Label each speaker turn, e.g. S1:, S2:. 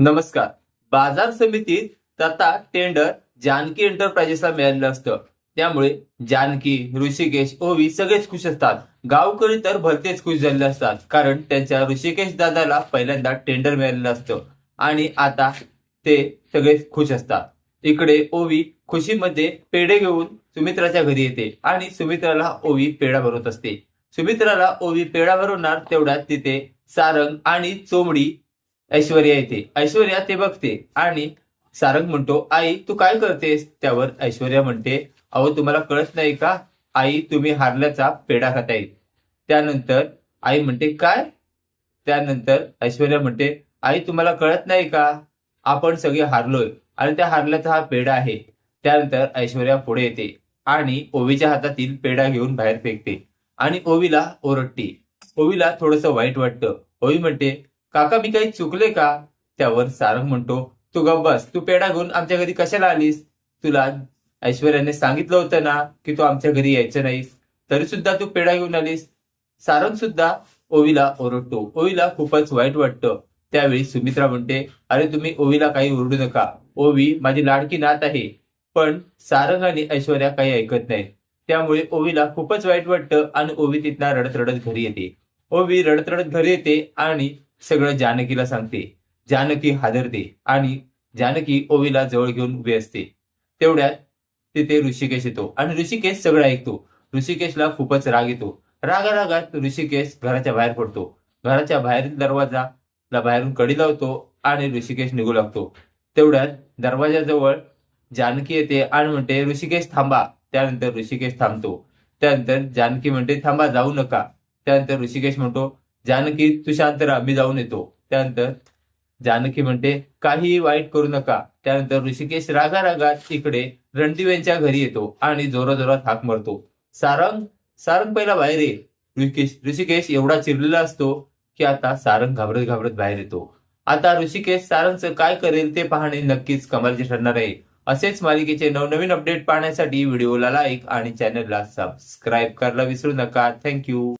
S1: नमस्कार. बाजार समितीत तथा टेंडर जानकी एंटरप्राइजेसला मिळालेलं असतं. त्यामुळे जानकी ऋषिकेश ओवी सगळेच खुश असतात. गावकरी तर भलतेच खुश झालेले असतात. कारण त्यांच्या ऋषिकेश दादाला पहिल्यांदा टेंडर मिळालेलं असतं. आणि आता ते सगळेच खुश असतात. इकडे ओवी खुशीमध्ये पेढे घेऊन सुमित्राच्या घरी येते आणि सुमित्राला ओवी पेढा भरवत असते. सुमित्राला ओवी पेढा भरवणार तेवढ्यात तिथे सारंग आणि चोमडी ऐश्वर्या येते. ऐश्वर्या ते बघते. आणि सारंग म्हणतो आई तू काय करतेस? त्यावर ऐश्वर्या म्हणते अहो तुम्हाला कळत नाही का? आई तुम्ही हारल्याचा पेढा खाताय. त्यानंतर आई म्हणते काय? त्यानंतर ऐश्वर्या म्हणते आई तुम्हाला कळत नाही का? आपण सगळे हारलोय आणि त्या हारल्याचा हा पेढा आहे. त्यानंतर ऐश्वर्या पुढे येते आणि ओवीच्या हातातील पेढा घेऊन बाहेर फेकते आणि ओवीला ओरडते. ओवीला थोडस वाईट वाटतं. ओवी म्हणते काका मी काही चुकले का? त्यावर सारंग म्हणतो तू गब्बस तू पेढा घेऊन आमच्या घरी कशाला आलीस? तुला ऐश्वर्याने सांगितलं होतं ना की तू आमच्या घरी यायचं नाहीस. तरी सुद्धा तू पेढा घेऊन आलीस. सारंग सुद्धा ओवीला ओरडतो. ओवीला खूपच वाईट वाटतं. त्यावेळी सुमित्रा म्हणते अरे तुम्ही ओवीला काही ओरडू नका. ओवी माझी लाडकी नात आहे पण सारंग आणि ऐश्वर्या काही ऐकत नाहीत. त्यामुळे ओवीला खूपच वाईट वाटतं आणि ओवी तिथनं रडत रडत घरी येते. ओवी रडत रडत घरी येते आणि सगळं जानकीला सांगते. जानकी हादरते आणि जानकी ओवीला जवळ घेऊन उभी असते. तेवढ्यात तिथे ऋषिकेश येतो आणि ऋषिकेश सगळं ऐकतो. ऋषिकेशला खूपच राग येतो. रागा रागात ऋषिकेश घराच्या बाहेर पडतो. घराच्या बाहेरील दरवाजाला बाहेरून कडी लावतो आणि ऋषिकेश निघू लागतो. तेवढ्यात दरवाजाजवळ जानकी येते आणि म्हणते ऋषिकेश थांबा. त्यानंतर ऋषिकेश थांबतो. त्यानंतर जानकी म्हणते थांबा जाऊ नका. त्यानंतर ऋषिकेश म्हणतो जानकी तू शांत राहा मी जाऊन येतो. त्यानंतर जानकी म्हणते काहीही वाईट करू नका. त्यानंतर ऋषिकेश रागा रागात इकडे रणदिव्यांच्या घरी येतो आणि जोराजोरात हाक मारतो. सारंग सारंग पहिला बाहेर ये. ऋषिकेश ऋषिकेश एवढा चिरलेला असतो की आता सारंग घाबरत घाबरत बाहेर येतो. आता ऋषिकेश सारंगचं काय करेल ते पाहणे नक्कीच कमालचे ठरणार आहे. असेच मालिकेचे नवनवीन अपडेट पाहण्यासाठी व्हिडिओला लाईक आणि चॅनलला सबस्क्राईब करायला विसरू नका. थँक्यू